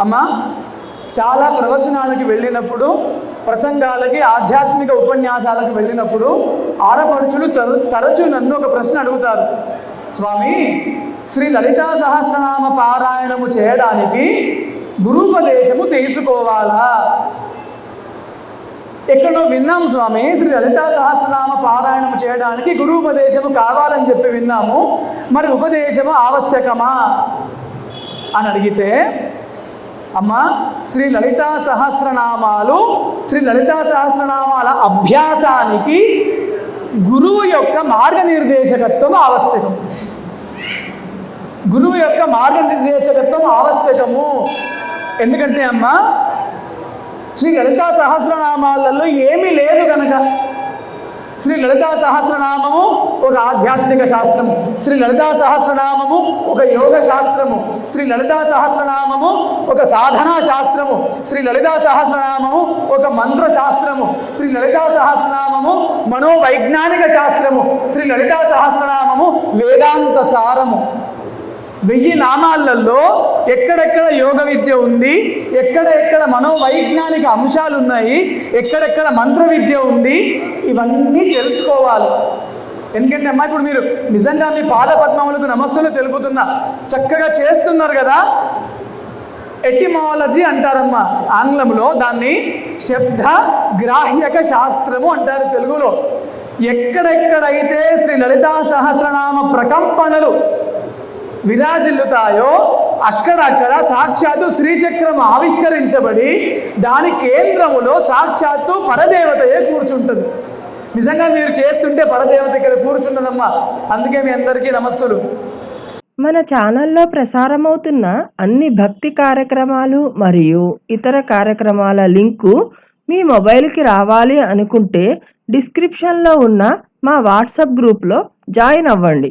అమ్మా చాలా ప్రవచనాలకి వెళ్ళినప్పుడు ప్రసంగాలకి ఆధ్యాత్మిక ఉపన్యాసాలకు వెళ్ళినప్పుడు ఆడపడుచులు తర తరచు నన్ను ఒక ప్రశ్న అడుగుతారు. స్వామి శ్రీ లలితా సహస్రనామ పారాయణము చేయడానికి గురూపదేశము తీసుకోవాలా ఎక్కడో విన్నాం స్వామి శ్రీ లలితా సహస్రనామ పారాయణం చేయడానికి గురూపదేశము కావాలని చెప్పి విన్నాము మరి ఉపదేశము ఆవశ్యకమా? అని అడిగితే అమ్మా శ్రీ లలితా సహస్రనామాలు శ్రీ లలితా సహస్రనామాల అభ్యాసానికి గురువు యొక్క మార్గనిర్దేశకత్వం ఆవశ్యకం. గురువు యొక్క మార్గనిర్దేశకత్వం ఆవశ్యకము. ఎందుకంటే అమ్మా శ్రీ లలితా సహస్రనామాలలో ఏమీ లేదు కనుక లలితా సహస్రనామము ఒక ఆధ్యాత్మిక శాస్త్రము. శ్రీ లలితా సహస్రనామము ఒక యోగ శాస్త్రము. శ్రీ లలితా సహస్రనామము ఒక సాధనా శాస్త్రము. శ్రీ లలితా సహస్రనామము ఒక మంత్ర శాస్త్రము. శ్రీ లలితా సహస్రనామము మనోవైజ్ఞానిక శాస్త్రము. శ్రీ లలితా సహస్రనామము వేదాంత సారము. వెయ్యి నామాలలో ఎక్కడెక్కడ యోగ విద్య ఉంది ఎక్కడెక్కడ మనోవైజ్ఞానిక అంశాలు ఉన్నాయి ఎక్కడెక్కడ మంత్ర విద్య ఉంది ఇవన్నీ తెలుసుకోవాలి. ఎందుకంటే అమ్మా ఇప్పుడు మీరు నిజంగా మీ పాద పద్మములకు నమస్సులు తెలుపుతున్నా చక్కగా చేస్తున్నారు కదా ఎటిమాలజీ అంటారమ్మా ఆంగ్లంలో దాన్ని శబ్ద గ్రాహ్యక శాస్త్రము అంటారు తెలుగులో. ఎక్కడెక్కడైతే శ్రీ లలితా సహస్రనామ ప్రకంపనలు విరాజిల్లుతాయో అక్కడక్కడ సాక్షాత్తు శ్రీచక్రం ఆవిష్కరించబడి దాని కేంద్రములో సాక్షాత్తు పరదేవతయే కూర్చుంటుంది. నిజంగా మీరు చేస్తుంటే పరదేవత ఇక్కడ కూర్చుంటుందమ్మా. అందుకే మీ అందరికీ నమస్తులు. మన ఛానల్లో ప్రసారమవుతున్న అన్ని భక్తి కార్యక్రమాలు మరియు ఇతర కార్యక్రమాల లింకు మీ మొబైల్కి రావాలి అనుకుంటే డిస్క్రిప్షన్లో ఉన్న మా వాట్సాప్ గ్రూప్లో జాయిన్ అవ్వండి.